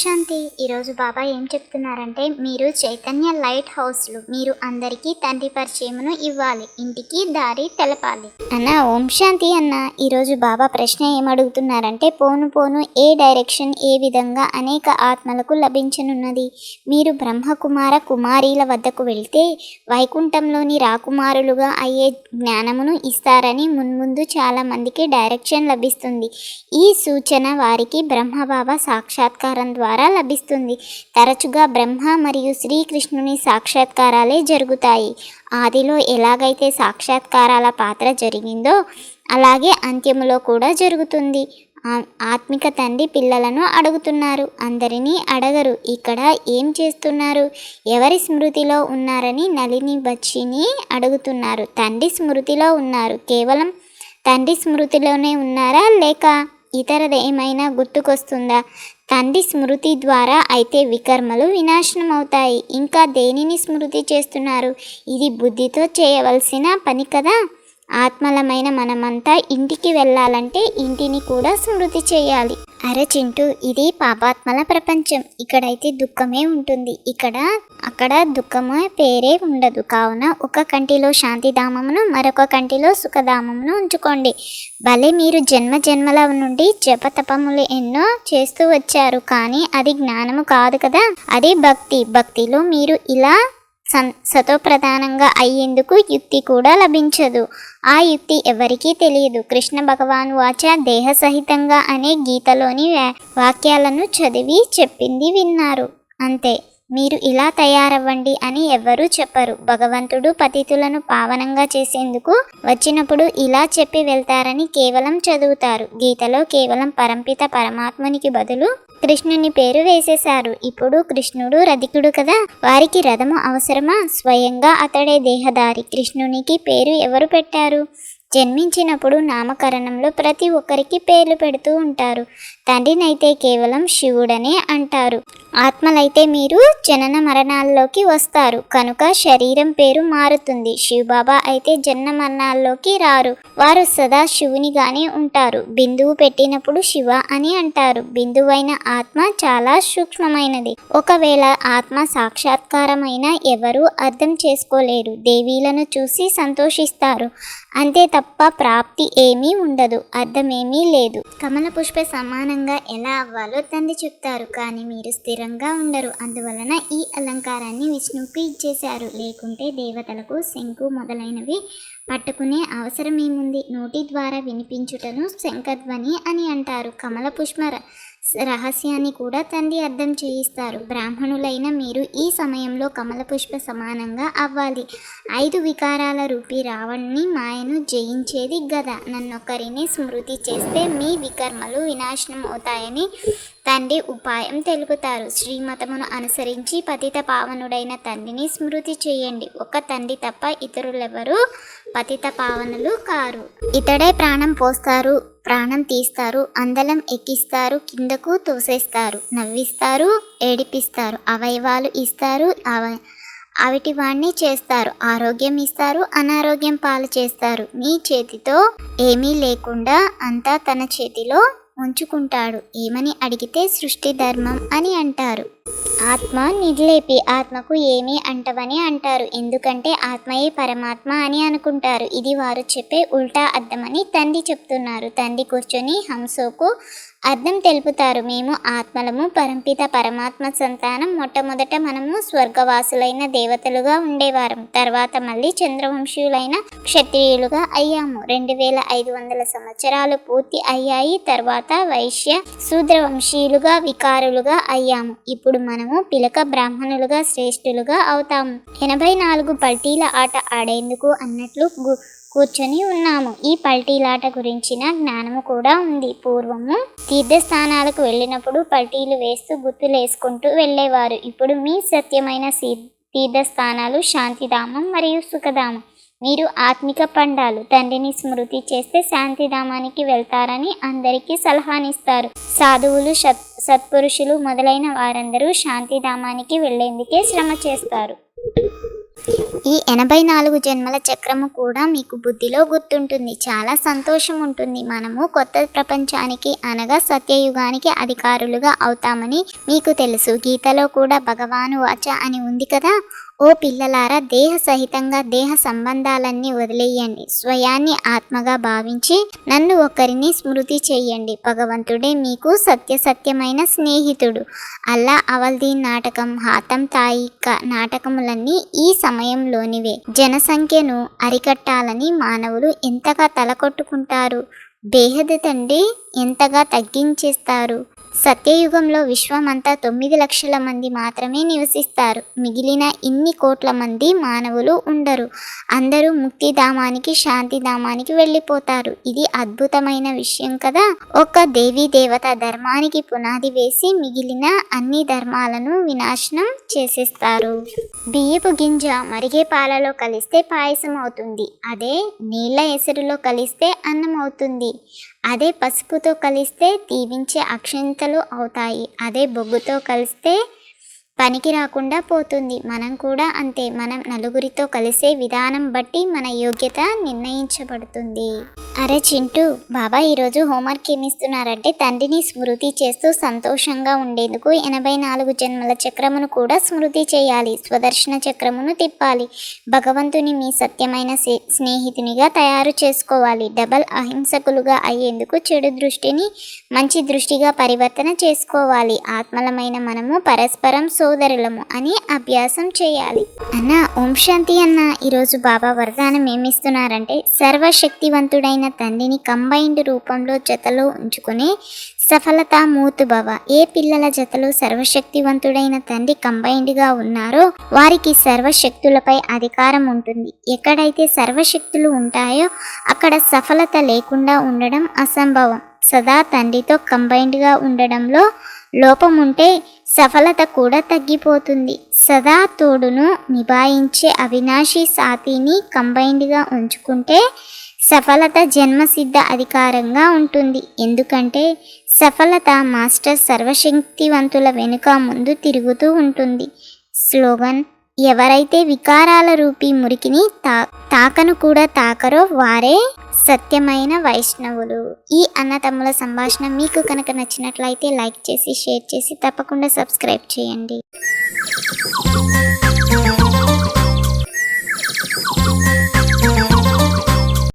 శాంతి. ఈరోజు బాబా ఏం చెప్తున్నారంటే మీరు చైతన్య లైట్ హౌస్లు మీరు అందరికీ తండ్రి పరిచయమును ఇవ్వాలి. ఇంటికి దారి తెలపాలి. అన్న ఓం శాంతి అన్న. ఈరోజు బాబా ప్రశ్న ఏమడుగుతున్నారంటే పోను పోను ఏ డైరెక్షన్ ఏ విధంగా అనేక ఆత్మలకు లభించనున్నది? మీరు బ్రహ్మకుమార కుమారీల వద్దకు వెళ్తే వైకుంఠంలోని రాకుమారులుగా అయ్యే జ్ఞానమును ఇస్తారని మున్ముందు చాలామందికి డైరెక్షన్ లభిస్తుంది. ఈ సూచన వారికి బ్రహ్మబాబా సాక్షాత్కారం ద్వారా లభిస్తుంది. తరచుగా బ్రహ్మ మరియు శ్రీకృష్ణుని సాక్షాత్కారాలే జరుగుతాయి. ఆదిలో ఎలాగైతే సాక్షాత్కారాల పాత్ర జరిగిందో అలాగే అంత్యములో కూడా జరుగుతుంది. ఆ- ఆత్మిక తండ్రి పిల్లలను అడుగుతున్నారు. అందరినీ అడగరు. ఇక్కడ ఏం చేస్తున్నారు? ఎవరి స్మృతిలో ఉన్నారని నలిని బచ్చిని అడుగుతున్నారు. తండ్రి స్మృతిలో ఉన్నారు. కేవలం తండ్రి స్మృతిలోనే ఉన్నారా లేక ఇతరది ఏమైనా గుర్తుకొస్తుందా? తండ్రి స్మృతి ద్వారా అయితే వికర్మలు వినాశనం అవుతాయి ఇంకా దేనిని స్మృతి చేస్తున్నారు? ఇది బుద్ధితో చేయవలసిన పని కదా? ఆత్మలమైన మనమంతా ఇంటికి వెళ్ళాలంటే ఇంటిని కూడా స్మృతి చేయాలి. అరే చింటూ ఇది పాపాత్మల ప్రపంచం. ఇక్కడైతే దుఃఖమే ఉంటుంది. ఇక్కడ అక్కడ దుఃఖమే పేరే ఉండదు. కావున ఒక కంటిలో శాంతిధామమును మరొక కంటిలో సుఖధామమును ఉంచుకోండి. భలే మీరు జన్మ జన్మల నుండి జపతపములు ఎన్నో చేస్తూ వచ్చారు. కానీ అది జ్ఞానము కాదు కదా? అది భక్తి. భక్తిలో మీరు ఇలా సం సతోప్రధానంగా అయ్యేందుకు యుక్తి కూడా లభించదు. ఆ యుక్తి ఎవరికీ తెలియదు. కృష్ణ భగవాన్ వాచ దేహ సహితంగా అనే గీతలోని వాక్యాలను చదివి చెప్పింది విన్నారు. అంతే. మీరు ఇలా తయారవ్వండి అని ఎవ్వరూ చెప్పరు. భగవంతుడు పతితులను పావనంగా చేసేందుకు వచ్చినప్పుడు ఇలా చెప్పి వెళ్తారని కేవలం చదువుతారు. గీతలో కేవలం పరంపిత పరమాత్మునికి బదులు కృష్ణుని పేరు వేసేశారు. ఇప్పుడు కృష్ణుడు రధికుడు కదా? వారికి రథము అవసరమా? స్వయంగా అతడే దేహదారి కృష్ణునికి పేరు ఎవరు పెట్టారు? జన్మించినప్పుడు నామకరణంలో ప్రతి ఒక్కరికి పేర్లు పెడుతూ ఉంటారు. తండ్రినైతే కేవలం శివుడనే అంటారు. ఆత్మలైతే మీరు జనన మరణాల్లోకి వస్తారు. కనుక శరీరం పేరు మారుతుంది. శివబాబా అయితే జన్మ మరణాల్లోకి రారు. వారు సదా శివునిగానే ఉంటారు. బిందువు పెట్టినప్పుడు శివ అని అంటారు. బిందువైన ఆత్మ చాలా సూక్ష్మమైనది. ఒకవేళ ఆత్మ సాక్షాత్కారమైన ఎవరు అర్థం చేసుకోలేరు. దేవీలను చూసి సంతోషిస్తారు. అంతే తప్ప ప్రాప్తి ఏమీ ఉండదు. అర్థమేమీ లేదు. కమల పుష్ప స్థిరంగా ఎలా అవ్వాలో తండ్రి చెప్తారు కానీ మీరు స్థిరంగా ఉండరు. అందువలన ఈ అలంకారాన్ని విష్ణువుకి ఇచ్చేశారు లేకుంటే దేవతలకు శంకు మొదలైనవి పట్టుకునే అవసరం ఏముంది నోటి ద్వారా వినిపించుటను శంఖధ్వని అని అంటారు. కమల పుష్ప రహస్యాన్ని కూడా తండ్రి అర్థం చేయిస్తారు. బ్రాహ్మణులైన మీరు ఈ సమయంలో కమల పుష్ప సమానంగా అవ్వాలి. ఐదు వికారాల రూపీ రావణ్ణి మాయను జయించేది గద. నన్నొకరిని స్మృతి చేస్తే మీ వికర్మలు వినాశనం అవుతాయని తండ్రి ఉపాయం తెలుపుతారు. శ్రీమతమును అనుసరించి పతిత పావనుడైన తండ్రిని స్మృతి చేయండి. ఒక తండ్రి తప్ప ఇతరులెవరూ పతిత పావనులు కారు. ఇతడే ప్రాణం పోస్తారు ప్రాణం తీస్తారు అందలం ఎక్కిస్తారు కిందకు తోసేస్తారు నవ్విస్తారు ఏడిపిస్తారు అవయవాలు ఇస్తారు అవ అవిటి వాణ్ణి చేస్తారు ఆరోగ్యం ఇస్తారు అనారోగ్యం పాలు చేస్తారు. మీ చేతితో ఏమీ లేకుండా అంతా తన చేతిలో ఉంచుకుంటాడు. ఏమని అడిగితే సృష్టి ధర్మం అని అంటారు. ఆత్మ నిర్లేపి ఆత్మకు ఏమీ అంటవని అంటారు. ఎందుకంటే ఆత్మయే పరమాత్మ అని అనుకుంటారు. ఇది వారు చెప్పే ఉల్టా అర్థమని తండ్రి చెప్తున్నారు. తండ్రి కూర్చొని హంసోకు అర్థం తెలుపుతారు. మేము ఆత్మలము పరంపిత పరమాత్మ సంతానం మొట్టమొదట మనము స్వర్గవాసులైన దేవతలుగా ఉండేవారం. తర్వాత మళ్ళీ చంద్రవంశీయులైన క్షత్రియులుగా అయ్యాము. రెండు వేల ఐదు వందల సంవత్సరాలు పూర్తి అయ్యాయి. తర్వాత వైశ్య శూద్రవంశీయులుగా వికారులుగా అయ్యాము. ఇప్పుడు మనం మనము పిలక బ్రాహ్మణులుగా శ్రేష్ఠులుగా అవుతాము. ఎనభై నాలుగు పల్టీల ఆట ఆడేందుకు అన్నట్లు కూర్చొని ఉన్నాము. ఈ పల్టీలాట గురించిన జ్ఞానము కూడా ఉంది. పూర్వము తీర్థస్థానాలకు వెళ్ళినప్పుడు పల్టీలు వేస్తూ గుర్తులు వేసుకుంటూ వెళ్ళేవారు. ఇప్పుడు మీ సత్యమైన తీర్థస్థానాలు శాంతిధామం మరియు సుఖధామం. మీరు ఆత్మిక పండాలు తండ్రిని స్మృతి చేస్తే శాంతిధామానికి వెళ్తారని అందరికీ సలహానిస్తారు. సాధువులు సత్ సత్పురుషులు మొదలైన వారందరూ శాంతిధామానికి వెళ్ళేందుకే శ్రమ చేస్తారు. ఈ ఎనభై నాలుగు జన్మల చక్రము కూడా మీకు బుద్ధిలో గుర్తుంటుంది. చాలా సంతోషం ఉంటుంది. మనము కొత్త ప్రపంచానికి అనగా సత్యయుగానికి అధికారులుగా అవుతామని మీకు తెలుసు. గీతలో కూడా భగవాను వాచ అని ఉంది కదా? ఓ పిల్లలారా దేహ సహితంగా దేహ సంబంధాలన్నీ వదిలేయండి. స్వయాన్ని ఆత్మగా భావించి నన్ను ఒకరిని స్మృతి చేయండి. భగవంతుడే మీకు సత్యసత్యమైన స్నేహితుడు. అల్లా అవల్దీన్ నాటకం హాతం తాయి నాటకములన్నీ ఈ సమయంలోనివే. జనసంఖ్యను అరికట్టాలని మానవులు ఎంతగా తలకొట్టుకుంటారు? బేహద తండ్రి ఎంతగా తగ్గించేస్తారు? సత్యయుగంలో విశ్వమంతా తొమ్మిది లక్షల మంది మాత్రమే నివసిస్తారు. మిగిలిన ఇన్ని కోట్ల మంది మానవులు ఉండరు. అందరూ ముక్తిధామానికి శాంతిధామానికి వెళ్ళిపోతారు. ఇది అద్భుతమైన విషయం కదా? ఒక దేవీ దేవత ధర్మానికి పునాది వేసి మిగిలిన అన్ని ధర్మాలను వినాశనం చేసేస్తారు. బియ్యపు గింజ మరిగే పాలలో కలిస్తే పాయసం అవుతుంది. అదే నీళ్ళ ఎసరులో కలిస్తే అన్నం అవుతుంది. అదే పసుపుతో కలిస్తే దీవించే అక్షంతలు అవుతాయి. అదే బొగ్గుతో కలిస్తే పనికి రాకుండా పోతుంది. మనం కూడా అంతే. మనం నలుగురితో కలిసే విధానం బట్టి మన యోగ్యత నిర్ణయించబడుతుంది. అరే చింటూ బాబా ఈరోజు హోంవర్క్ ఏమిస్తున్నారంటే తండ్రిని స్మృతి చేస్తూ సంతోషంగా ఉండేందుకు ఎనభై నాలుగు జన్మల చక్రమును కూడా స్మృతి చేయాలి. స్వదర్శన చక్రమును తిప్పాలి. భగవంతుని మీ సత్యమైన స్నేహితునిగా తయారు చేసుకోవాలి. డబల్ అహింసకులుగా అయ్యేందుకు చెడు దృష్టిని మంచి దృష్టిగా పరివర్తన చేసుకోవాలి. ఆత్మలమైన మనము పరస్పరం సోదరులము అని అభ్యాసం చేయాలి. అన్న ఓం శాంతి అన్న ఈరోజు బాబా వరదానం ఏమిస్తున్నారంటే సర్వశక్తివంతుడైన తండ్రిని కంబైన్డ్ రూపంలో జతలో ఉంచుకునే సఫలత మూతు భవ. ఏ పిల్లల జతలో సర్వశక్తివంతుడైన తండ్రి కంబైన్డ్గా ఉన్నారో వారికి సర్వశక్తులపై అధికారం ఉంటుంది. ఎక్కడైతే సర్వశక్తులు ఉంటాయో అక్కడ సఫలత లేకుండా ఉండడం అసంభవం. సదా తండ్రితో కంబైన్డ్గా ఉండడంలో లోపం ఉంటే సఫలత కూడా తగ్గిపోతుంది. సదా తోడును నిభాయించే అవినాశి సాతిని కంబైన్డ్గా ఉంచుకుంటే సఫలత జన్మసిద్ధ అధికారంగా ఉంటుంది. ఎందుకంటే సఫలత మాస్టర్ సర్వశక్తివంతుల వెనుక ముందు తిరుగుతూ ఉంటుంది. స్లోగన్ ఎవరైతే వికారాల రూపీ మురికిని తా తాకను కూడా తాకరో వారే సత్యమైన వైష్ణవులు. ఈ అన్నతమ్ముల సంభాషణ మీకు కనుక నచ్చినట్లయితే లైక్ చేసి షేర్ చేసి తప్పకుండా సబ్స్క్రైబ్ చేయండి.